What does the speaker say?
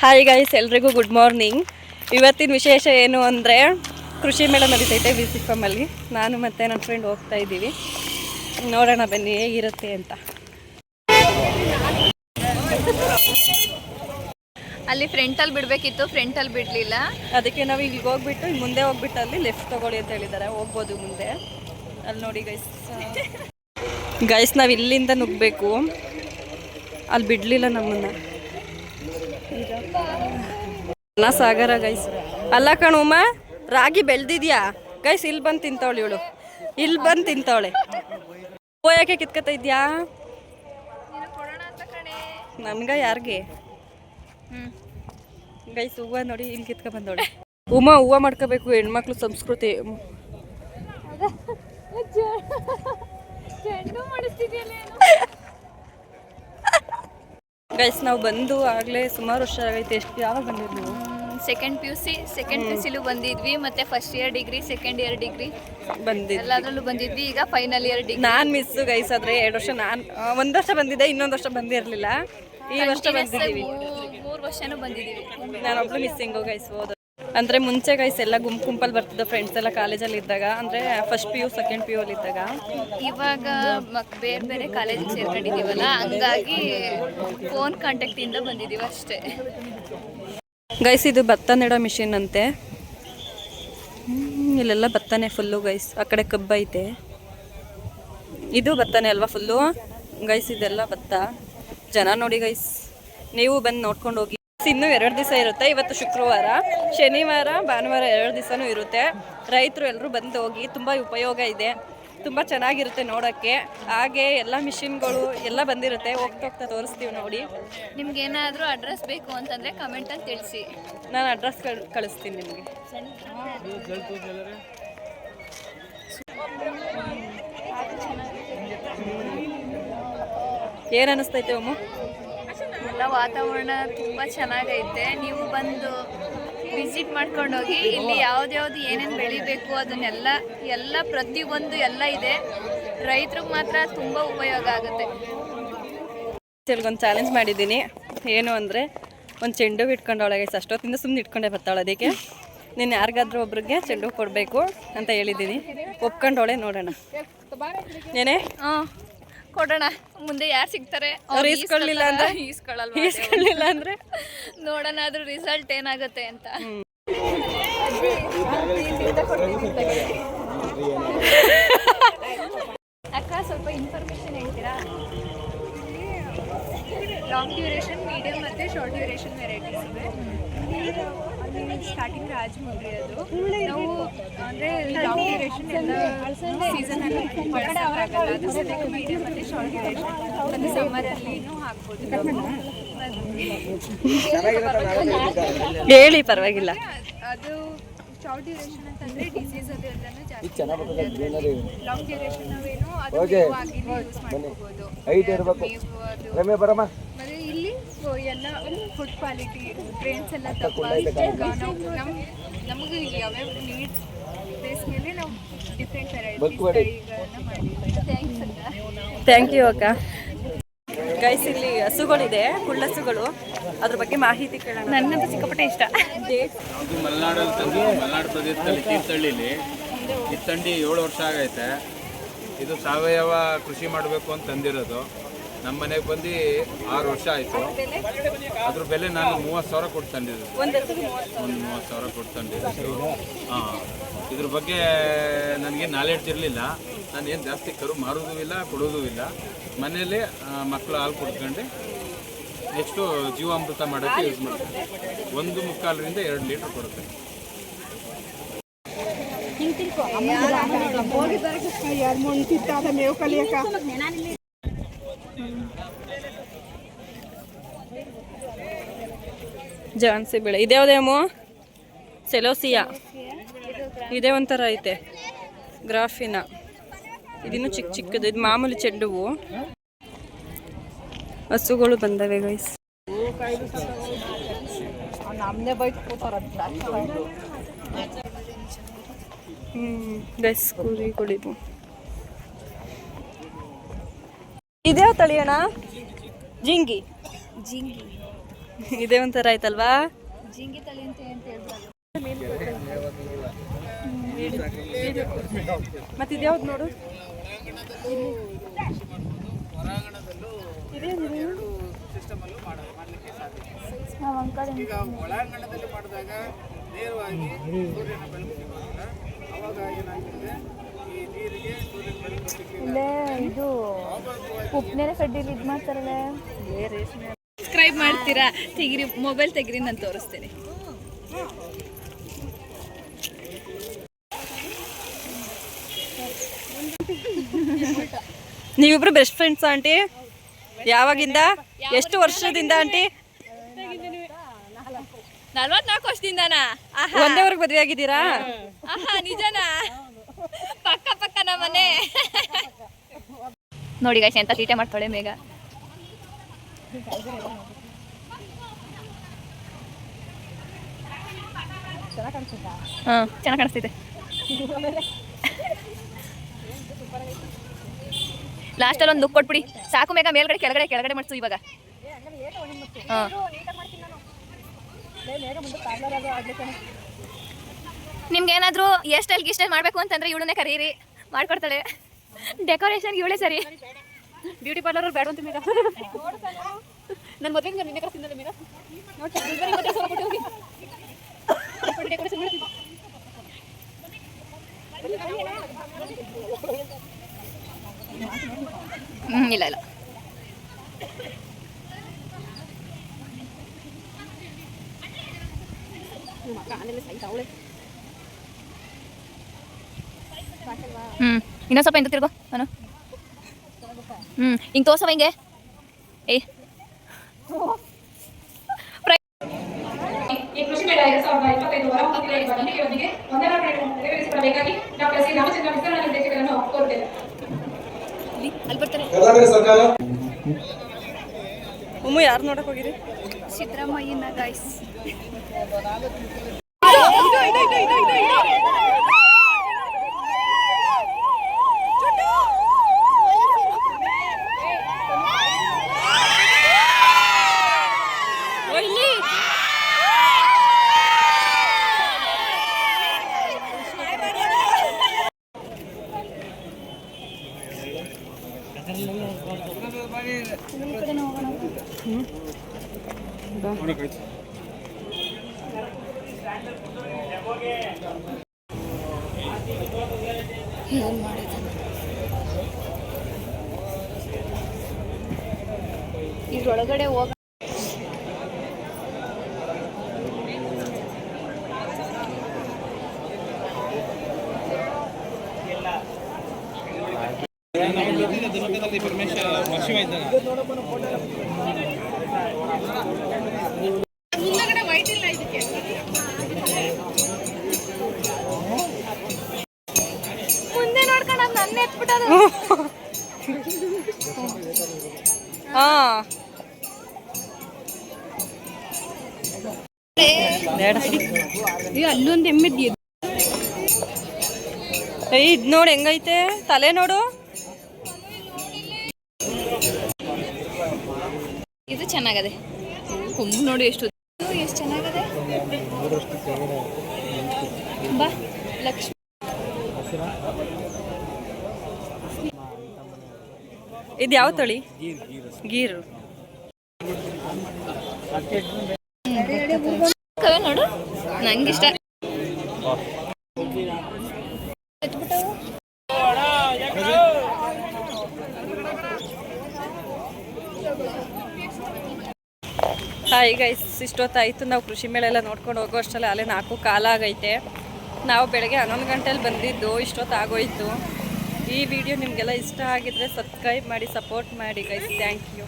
Hi guys ಎಲ್ರಿಗೂ good morning ಇವತ್ತಿನ ವಿಶೇಷ ಏನು ಅಂದರೆ ಕೃಷಿ ಮೇಳ ನಡೀತೈತೆ ವಿ ಸಿ ಫಾರ್ಮಲ್ಲಿ ನಾನು ಮತ್ತು ನನ್ನ ಫ್ರೆಂಡ್ ಹೋಗ್ತಾ ಇದ್ದೀವಿ. ನೋಡೋಣ ಬನ್ನಿ ಹೇಗಿರುತ್ತೆ ಅಂತ. ಅಲ್ಲಿ ಫ್ರಂಟಲ್ಲಿ ಬಿಡಬೇಕಿತ್ತು ಫ್ರಂಟಲ್ಲಿ ಬಿಡಲಿಲ್ಲ. ಅದಕ್ಕೆ ನಾವು ಇಲ್ಲಿಗೆ ಹೋಗ್ಬಿಟ್ಟು ಇಲ್ಲಿ ಮುಂದೆ ಹೋಗ್ಬಿಟ್ಟು ಅಲ್ಲಿ ಲೆಫ್ಟ್ ತಗೊಳ್ಳಿ ಅಂತ ಹೇಳಿದ್ದಾರೆ ಹೋಗ್ಬೋದು ಮುಂದೆ. ಅಲ್ಲಿ ನೋಡಿ ಗೈಸ್ ಗೈಸ್ ನಾವು ಇಲ್ಲಿಂದ ನುಗ್ಗಬೇಕು. ಅಲ್ಲಿ ಬಿಡಲಿಲ್ಲ ನಮ್ಮನ್ನು. ಸಾಗರ ಗೈಸ್ ಅಲ್ಲ ಕಣುಮ್ಮ ರಾಗಿ ಬೆಳೆದಿದ್ಯಾ? ಗೈಸ್ ಇಲ್ಲಿ ಬಂದು ತಿಂತಾವಳೆ ಇವಳು. ಇಲ್ಲಿ ಬಂದು ತಿಂತಾವಳೆ. ಹೂವು ಯಾಕೆ ಕಿತ್ಕೊತಾ ಇದ್ಯಾ? ನನ್ಗ ಯಾರಿಗೆ? ಗೈಸ್ ಹೂವ ನೋಡಿ ಇಲ್ಲಿ ಕಿತ್ಕೊ ಬಂದವಳೆ. ಉಮಾ, ಹೂವ ಮಾಡ್ಕೋಬೇಕು ಹೆಣ್ಮಕ್ಳು ಸಂಸ್ಕೃತಿ. ಗೈಸ್ ನಾವು ಬಂದು ಆಗಲೇ ಸುಮಾರು ವರ್ಷ ಆಗೈತೆ, ಎಷ್ಟು ಯಾವಾಗ ಬಂದಿದ್ದೀವಿ second P U C second P U Silu ಬಂದಿದ್ವಿ ಮತ್ತೆ first year degree second year degree ಬಂದಿದ್ವಿ. ಎಲ್ಲದರಲ್ಲೂ ಬಂದಿದ್ವಿ ಈಗ ಫೈನಲ್ ಇಯರ್ ಡಿಗ್ರಿ ನಾನು ಮಿಸ್ಸು ಗೈಸ್ ಆದ್ರೆ ಎರಡು ವರ್ಷ ನಾನು ಒಂದು ವರ್ಷ ಬಂದಿದ್ದೆ ಇನ್ನೊಂದು ವರ್ಷ ಬಂದಿರಲಿಲ್ಲ. ಈ ವರ್ಷ ಬಂದಿದ್ದೀವಿ. ಮೂರು ವರ್ಷನೂ ಬಂದಿದ್ದೀವಿ. ನಾನೊಬ್ಳು ಮಿಸ್ಸಿಂಗು ಗೈಸ್ ಹೋದ. ಅಂದರೆ ಮುಂಚೆ ಗೈಸ್ ಎಲ್ಲ ಗುಂಪು ಗುಂಪಲ್ಲಿ ಬರ್ತಿದ್ದ ಫ್ರೆಂಡ್ಸ್ ಎಲ್ಲ ಕಾಲೇಜಲ್ಲಿ ಇದ್ದಾಗ ಅಂದರೆ first P U second P U ಅಲ್ಲಿ ಇದ್ದಾಗ. ಇವಾಗ ಮಕ್ ಬೇರೆ ಬೇರೆ ಕಾಲೇಜಿಗೆ ಸೇರ್ಕೊಂಡಿದ್ದೀವಲ್ಲ ಹಂಗಾಗಿ ಫೋನ್ ಕಾಂಟ್ಯಾಕ್ಟಿಂದ ಬಂದಿದ್ದೀವಿ ಅಷ್ಟೇ. ಗೈಸ್ ಇದು ಭತ್ತ ನೆಡೋ ಮಿಷಿನ್ ಅಂತೆ. ಇಲ್ಲೆಲ್ಲ ಭತ್ತನೇ ಫುಲ್ಲು ಗೈಸ್ ಆ ಕಡೆ ಕಬ್ಬೈತೆ ಇದು ಭತ್ತನೇ ಅಲ್ವಾ ಫುಲ್ಲು ಗೈಸ್ ಇದೆಲ್ಲ ಭತ್ತ. ಜನ ನೋಡಿ ಗೈಸ್ ನೀವು ಬಂದು ನೋಡ್ಕೊಂಡು ಹೋಗಿ. ಇನ್ನೂ ಎರಡು ದಿವಸ ಇರುತ್ತೆ. ಇವತ್ತು ಶುಕ್ರವಾರ. ಶನಿವಾರ, ಭಾನುವಾರ ಎರಡು ದಿವಸನೂ ಇರುತ್ತೆ. ರೈತರು ಎಲ್ಲರೂ ಬಂದು ಹೋಗಿ ತುಂಬ ಉಪಯೋಗ ಇದೆ. ತುಂಬ ಚೆನ್ನಾಗಿರುತ್ತೆ ನೋಡೋಕ್ಕೆ. ಹಾಗೆ ಎಲ್ಲ ಮಿಷಿನ್ಗಳು ಎಲ್ಲ ಬಂದಿರುತ್ತೆ. ಹೋಗ್ತಾ ಹೋಗ್ತಾ ತೋರಿಸ್ತೀವಿ ನೋಡಿ. ನಿಮ್ಗೆ ಏನಾದರೂ ಅಡ್ರೆಸ್ ಬೇಕು ಅಂತಂದರೆ ಕಮೆಂಟಲ್ಲಿ ತಿಳಿಸಿ. ನಾನು ಅಡ್ರೆಸ್ ಕಳಿಸ್ತೀನಿ ನಿಮಗೆ. ಏನು ಅನ್ನಿಸ್ತೈತೆ ಅಮ್ಮ? ಎಲ್ಲ ವಾತಾವರಣ ತುಂಬ ಚೆನ್ನಾಗೈತೆ. ನೀವು ಬಂದು ವಿಸಿಟ್ ಮಾಡ್ಕೊಂಡು ಹೋಗಿ ಇಲ್ಲಿ ಯಾವ್ದ್ಯಾವ್ದು ಏನೇನು ಬೆಳಿಬೇಕು ಅದನ್ನೆಲ್ಲ ಎಲ್ಲ ಪ್ರತಿಯೊಂದು ಎಲ್ಲ ಇದೆ. ರೈತರಿಗೆ ಮಾತ್ರ ತುಂಬ ಉಪಯೋಗ ಆಗುತ್ತೆ. ಒಂದು ಚಾಲೆಂಜ್ ಮಾಡಿದ್ದೀನಿ. ಏನು ಅಂದರೆ ಒಂದು ಚೆಂಡು ಹೂ ಇಟ್ಕೊಂಡವಳೆ ಅಷ್ಟೊತ್ತಿಂದ ಸುಮ್ಮನೆ ಇಟ್ಕೊಂಡೆ ಬರ್ತಾಳೆ ಅದಕ್ಕೆ. ನೀನು ಯಾರಿಗಾದ್ರೂ ಒಬ್ರಿಗೆ ಚೆಂಡು ಕೊಡಬೇಕು ಅಂತ ಹೇಳಿದ್ದೀನಿ. ಒಪ್ಕೊಂಡವಳೆ ನೋಡೋಣ. ಏನೇ? ಹಾಂ. ಕೊಡೋಣ. ಮುಂದೆ ಯಾರು ಸಿಗ್ತಾರೆ? ಅವ್ರು ಈಸ್ಕೊಳ್ಳಿಲ್ಲ ಅಂದ್ರೆ? ಈಸ್ಕೊಳ್ಳಲ್ವಾ ಈಸ್ಕೊಳ್ಳಿಲ್ಲ ಅಂದರೆ? ನೋಡೋಣ ಅದ್ರ ರಿಸಲ್ಟ್ ಏನಾಗುತ್ತೆ ಅಂತ. ಅಕ್ಕ ಸ್ವಲ್ಪ ಇನ್ಫಾರ್ಮೇಶನ್ ಹೇಳ್ತೀರಾ? ಲಾಂಗ್ ಡ್ಯೂರೇಷನ್ ಮೀಡಿಯಂ ಮತ್ತು ಶಾರ್ಟ್ ಡ್ಯೂರೇಷನ್ ವೆರೈಟೀಸ್ ಇದೆ ಅಲ್ಲಿ ಸ್ಟಾರ್ಟಿಂಗ್ ರಾಜಮುಂದ್ರಿ ಅದು. ನಾವು ಅಂದರೆ ಲಾಂಗ್ ಡ್ಯೂರೇಷನ್ ಎಲ್ಲ ಸೀಸನಲ್ಲಿ ಬಳಸೋಕ್ಕಾಗಲ್ಲ ಅದು ಸದ್ಯಕ್ಕೆ ಮೀಡಿಯಂ ಮತ್ತು ಶಾರ್ಟ್ ಡ್ಯೂರೇಷನ್ ಅದು ಸಮ್ಮರಲ್ಲಿನೂ ಹಾಕ್ಬೋದು ಹೇಳಿ ಪರವಾಗಿಲ್ಲ. ಅದು ಶಾರ್ಟ್ ಡ್ಯೂರೇಷನ್ ಅಂತಂದರೆ ಡಿಸೀಸ್ ಅದು ಎಲ್ಲನೂ ಜಾಸ್ತಿ ಲಾಂಗ್ ಡ್ಯೂರೇಷನ್ ನಾವೇನು ಅದು ಮೇವು ಆಗಿ ಯೂಸ್ ಮಾಡ್ಕೋಬೋದು. ಮೇವು ಅದು ರಮ್ಯ ಬರಮ್ಮ ಮತ್ತೆ ಇಲ್ಲಿ ಸೊ ಎಲ್ಲ ಫುಡ್ ಕ್ವಾಲಿಟಿ ಟ್ರೈನ್ಸ್ ಎಲ್ಲ ತಪ್ಪ ನಾವು ನಮ್ಮ ನಮಗೆ ಯಾವ್ಯಾವ ನೀಡ್ಸ್ ಬೇಸ್ ಮೇಲೆ ನಾವು ಡಿಫ್ರೆಂಟ್ ವೆರೈಟೀಸ್ ತಳಿಗಳನ್ನ ಮಾಡಿದ್ದೀವಿ. ಥ್ಯಾಂಕ್ಸ್ ಅಕ್ಕ. ಥ್ಯಾಂಕ್ ಯು ಅಕ್ಕ. ಗೈಸ್ ಇಲ್ಲಿ ಹಸುಗಳಿದೆ ಕುಳ್ಳಸುಗಳು ಅದ್ರ ಬಗ್ಗೆ ಮಾಹಿತಿ ಕೇಳೋಣ. ನನ್ನದು ಸಿಕ್ಕಾಪಟ್ಟೆ ಇಷ್ಟ. ಇದು ಮಲೆನಾಡಲ್ಲಿ ತಂದು ಮಲೆನಾಡು ಪ್ರದೇಶದಲ್ಲಿ ತೀರ್ಥಹಳ್ಳಿಲಿ. ಇತ್ತಂಡಿ ಏಳು ವರ್ಷ ಆಗೈತೆ. ಇದು ಸಾವಯವ ಕೃಷಿ ಮಾಡಬೇಕು ಅಂತ ತಂದಿರೋದು. ನಮ್ಮ ಮನೆಗೆ ಬಂದು ಆರು ವರ್ಷ ಆಯಿತು. ಅದ್ರ ಬೆಲೆ ನಾನು ಮೂವತ್ತು ಸಾವಿರ ಕೊಟ್ಟು ತಂದಿದ್ದೆ. ಒಂದು ಮೂವತ್ತು ಸಾವಿರ. ಕೊಟ್ಟು ತಂದಿದ್ದೆ. ಹಾಂ. ಇದ್ರ ಬಗ್ಗೆ ನನಗೆ ನಾಲೆಡ್ಜ್ ಇರಲಿಲ್ಲ. ನಾನು ಏನು ಜಾಸ್ತಿ ಕರು ಮಾರೋದು ಇಲ್ಲ ಕೊಡೋದು ಇಲ್ಲ. ಮನೆಯಲ್ಲಿ ಮಕ್ಕಳು ಹಾಲು ಕುಡ್ಕೊಂಡು ನೆಕ್ಸ್ಟು ಜೀವಾಮೃತ ಮಾಡೋಕ್ಕೆ ಯೂಸ್ ಮಾಡ್ತೀನಿ ಒಂದು ಮುಕ್ಕಾಲರಿಂದ ಎರಡು ಲೀಟ್ರ್ ಕೊಡುತ್ತೆ. ಜಾನ್ಸಿ ಬೆಳೆ. ಇದ್ಯಾವುದೇಮೋ ಸೆಲೋಸಿಯಾ. ಇದೇ ಒಂಥರ ಐತೆ. ಗ್ರಾಫಿನ. ಇದನ್ನು ಚಿಕ್ಕ ಚಿಕ್ಕದು. ಇದು ಮಾಮೂಲಿ ಚೆಂಡು ಹೂವು ಹಸುಗಳು ಬಂದವೆ ಗೈಸ್ ಹ್ಞೂ ಗೈಸ್ ಕುರಿಗಳಿದು ಇದ್ಯಾವ ತಳಿ ಅಣ್ಣ? ಜಿಂಗಿ. ಜಿಂಗಿ. ಇದೇ ಒಂಥರ ಆಯ್ತಲ್ವಾ? ಜಿಂಗಿ ತಳಿ ಅಂತ ಅಂತ ಹೇಳಿದ್ರು ಮತ್ತೆ ಇದ್ಯಾವ್ದು ನೋಡು? ಈಗ ಒಳಾಂಗಣದಲ್ಲಿ ಮಾಡಿದಾಗ ನೇರವಾಗಿ ಸೂರ್ಯನ ಬೆಳಕು ಅವಾಗ ಏನಾಗ್ತದೆ ಈ ನೀರಿಗೆ ಸೂರ್ಯನ ಬೆಳಕು ಸಿಕ್ಕಿಲ್ಲ ಇಲ್ಲೇ ಇದು ಉಪ್ನೆಲೆ ಕಡ್ಡಿಲಿ ಇದು ಮಾಡ್ತಾರಲ್ಲ. ಸಬ್ಸ್ಕ್ರೈಬ್ ಮಾಡ್ತೀರಾ? ತೆಗಿರಿ ಮೊಬೈಲ್ ತೆಗಿರಿ ನಾನು ತೋರಿಸ್ತೇನೆ. ನೀವಿಬ್ರು ಬೆಸ್ಟ್ ಫ್ರೆಂಡ್ಸ್ ಆಂಟಿ ಯಾವಾಗಿಂದ? ಎಷ್ಟು ವರ್ಷದಿಂದ ಆಂಟಿ ನಲ್ವತ್ನಾಲ್ಕು ವರ್ಷದಿಂದನಾ? ಆಹಾ. ಒಂದೇ ಊರಿಗೆ ಮದುವೆ ಆಗಿದ್ದೀರಾ? ಆಹಾ ನಿಜನಾ? ಪಕ್ಕ ಪಕ್ಕ ನಮ್ಮನೆ. ನೋಡಿ ಗಾಯ್ಸ್ ಎಂತ ತೀಟೆ ಮಾಡ್ತಾಳೆ ಮೇಘ. ಹಾ, ಚೆನ್ನಾಗಿ ಕಾಣಿಸ್ತಿದೆ. ಲಾಸ್ಟಲ್ಲಿ ಒಂದು ಲುಕ್ ಕೊಟ್ಬಿಡಿ. ಸಾಕು ಮೇಘ, ಮೇಲ್ಗಡೆ, ಕೆಳಗಡೆ ಕೆಳಗಡೆ ಮಾಡ್ಸು ಇವಾಗ. ನಿಮ್ಗೆ ಏನಾದ್ರು ಸ್ಟೈಲ್ ಮಾಡಬೇಕು ಅಂತಂದ್ರೆ ಇವಳನ್ನೇ ಕರೀರಿ. ಮಾಡ್ಕೊಡ್ತಾಳೆ. ಡೆಕೋರೇಷನ್ ಇವಳೇ ಸರಿ. ಬ್ಯೂಟಿ ಪಾರ್ಲರ್ ಅವ್ರು ಬೇಡ ಅಂತ ಮೇಗ ನನ್ನ ಮದುವೆಗೆ ನಿನ್ನೆ ಕರ್ಸಿದ್ದಲ್ಲ ಮೀರಾ? ಹ್ಞೂ ಇಲ್ಲ ಇಲ್ಲ. ಹ್ಞೂ ಇನ್ನೊಂದು ಸ್ವಲ್ಪ ಹಿಂದೆ ತಿರ್ಗೋ ನಾನು. ಹ್ಞೂ ಹಿಂಗೆ ತೋರ್ಸವ ಹಿಂಗೆ. ಏಯ್ ಈ ಕೃಷಿ ಮೇಳ ಎರಡ್ ಸಾವಿರದ ಇಪ್ಪತ್ತೈದು ಹೊರಹೊಮ್ಮುತ್ತಿರುವ ನಂಬಿಕೆಯೊಂದಿಗೆ ಒಂದರ ನೆರವೇರಿಸಿಕೊಳ್ಳಬೇಕಾಗಿ ಡಾಕ್ಟರ್ ಸಿ ರಾಮಚಂದ್ರ ವಿಸ್ತರಣಾ ನಿರ್ದೇಶಕರನ್ನು ಕೋರುತ್ತೇವೆ ಅಲ್ಲಿ ಬರ್ತಾರೆ. ಸರ್ಕಾರ? ಉಮ್ಮು ಯಾರು ನೋಡಕ್ ಹೋಗಿರಿ? ಸಿದ್ದರಾಮಯ್ಯನ ಗಾಯ್ಸ್ ಇದ್ರೊಳಗಡೆ ಹೋಗ ಮುಂದೆ ನೋಡ್ಕೊಂಡು ನನ್ನ ಎತ್ಬಿಟ್ಟದು ಅಲ್ಲೊಂದು ಎಮ್ಮೆದ್ದು ಏಯ್ ಇದ್ ನೋಡಿ ಹೆಂಗೈತೆ? ತಲೆ ನೋಡು. ಇದು ಚೆನ್ನಾಗದೆ. ಕುಂಬು ನೋಡಿ ಎಷ್ಟು ಎಷ್ಟು ಚೆನ್ನಾಗದೆ. ಬಾ, ಲಕ್ಷ್ಮಿ. ಇದು ಯಾವ ತಳಿ? ಗೀರು. ನೋಡು, ನಂಗಿಷ್ಟ. ಹಾಯ್ ಗೈಸ್ ಇಷ್ಟೊತ್ತಾಯಿತು, ನಾವು ಕೃಷಿ ಮೇಳ ಎಲ್ಲ ನೋಡ್ಕೊಂಡು ಹೋಗೋ ಅಷ್ಟರಲ್ಲಿ ಅಲ್ಲೇ ನಾಲ್ಕು ಕಾಲ ಆಗೈತೆ. ನಾವು ಬೆಳಗ್ಗೆ ಹನ್ನೊಂದು ಗಂಟೆಯಲ್ಲಿ ಬಂದಿದ್ದು, ಇಷ್ಟೊತ್ತು ಆಗೋಯ್ತು. ಈ ವಿಡಿಯೋ ನಿಮಗೆಲ್ಲ ಇಷ್ಟ ಆಗಿದ್ರೆ ಸಬ್ಸ್ಕ್ರೈಬ್ ಮಾಡಿ ಸಪೋರ್ಟ್ ಮಾಡಿ ಗೈಸ್ ಥ್ಯಾಂಕ್ ಯು